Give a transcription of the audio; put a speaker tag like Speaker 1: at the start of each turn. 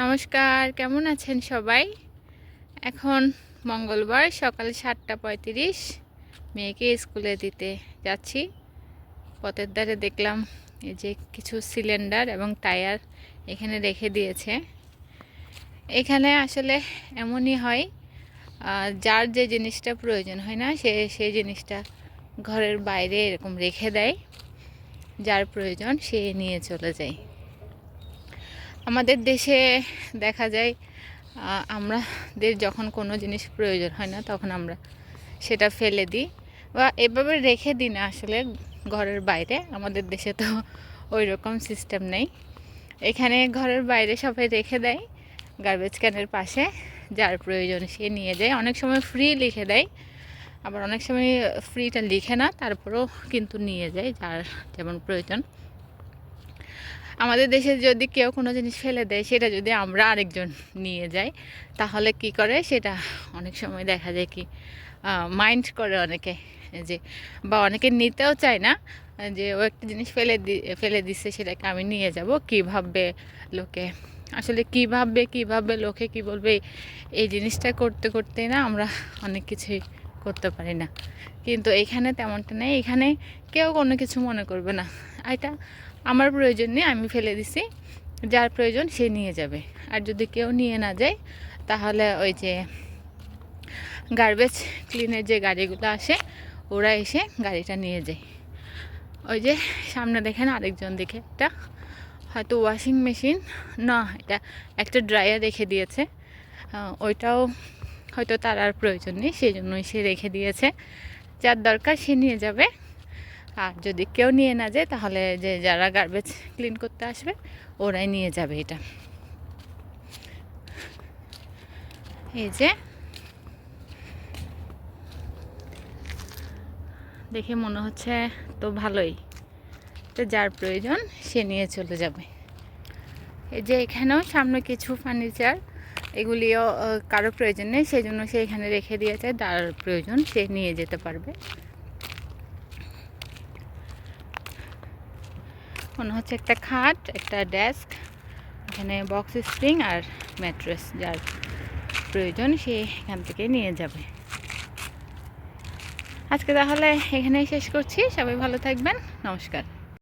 Speaker 1: নমস্কার, কেমন আছেন সবাই? এখন মঙ্গলবার, সকাল সাতটা পঁয়ত্রিশ। মেয়েকে স্কুলে দিতে যাচ্ছি। পথের ধারে দেখলাম এই যে কিছু সিলিন্ডার এবং টায়ার এখানে রেখে দিয়েছে। এখানে আসলে এমনই হয় যার যে জিনিসটা প্রয়োজন হয় না, সে সেই জিনিসটা ঘরের বাইরে এরকম রেখে দেয়। যার প্রয়োজন সে নিয়ে চলে যায়। আমাদের দেশে দেখা যায় আমাদের যখন কোনো জিনিস প্রয়োজন হয় না, তখন আমরা সেটা ফেলে দিই বা এভাবে রেখে দিই না আসলে ঘরের বাইরে। আমাদের দেশে তো ওই রকম সিস্টেম নেই। এখানে ঘরের বাইরে সবাই রেখে দেয় গার্বেজ ক্যানের পাশে যার প্রয়োজন সে নিয়ে যায়। অনেক সময় ফ্রি লিখে দেয়, আবার অনেক সময় ফ্রিটা লিখে না, তারপরেও কিন্তু নিয়ে যায় যার যেমন প্রয়োজন। আমাদের দেশে যদি কেউ কোনো জিনিস ফেলে দেয়, সেটা যদি আমরা আরেকজন নিয়ে যাই, তাহলে কি করে? সেটা অনেক সময় দেখা যায় কি মাইন্ড করে অনেকে যে, বা অনেকে নিতেও চায় না যে, ও একটা জিনিস ফেলে দি, ফেলে দিচ্ছে সেটাকে আমি নিয়ে যাব। কী ভাববে লোকে, আসলে কী ভাববে কী ভাববে লোকে কী বলবে? এই জিনিসটা করতে করতে না আমরা অনেক কিছুই করতে পারি না। কিন্তু এখানে তেমনটা নেই। এখানে কেউ কোনো কিছু মনে করবে না। এটা আমার প্রয়োজন নেই, আমি ফেলে দিছি। যার প্রয়োজন সে নিয়ে যাবে। আর যদি কেউ নিয়ে না যায়, তাহলে ওই যে গার্বেজ ক্লিনের যে গাড়িগুলো আসে, ওরা এসে গাড়িটা নিয়ে যায়। ওই যে সামনে দেখেন আরেকজন দেখে একটা, হয়তো ওয়াশিং মেশিন না, এটা একটা ড্রায়ার রেখে দিয়েছে। ওইটাও হয়তো তার আর প্রয়োজন নেই সেই জন্যই সে রেখে দিয়েছে। যার দরকার সে নিয়ে যাবে। আর যদি কেউ নিয়ে না যায়, তাহলে যে যারা গার্বেজ ক্লিন করতে আসবে, ওরাই নিয়ে যাবে এটা। এই যে। দেখে মনে হচ্ছে তো ভালোই। তো যার প্রয়োজন, সে নিয়ে চলে যাবে। এই যে এখানেও সামনে কিছু ফার্নিচার এগুলিও কারও প্রয়োজন নেই সেই জন্য সে এখানে রেখে দিয়েছে। যার প্রয়োজন, সে নিয়ে যেতে পারবে। মনে হচ্ছে একটা খাট, একটা ডেস্ক, এখানে বক্স স্প্রিং আর ম্যাট্রেস যার প্রয়োজন সে এখান থেকে নিয়ে যাবে। আজকে তাহলে এখানেই শেষ করছি, সবাই ভালো থাকবেন, নমস্কার।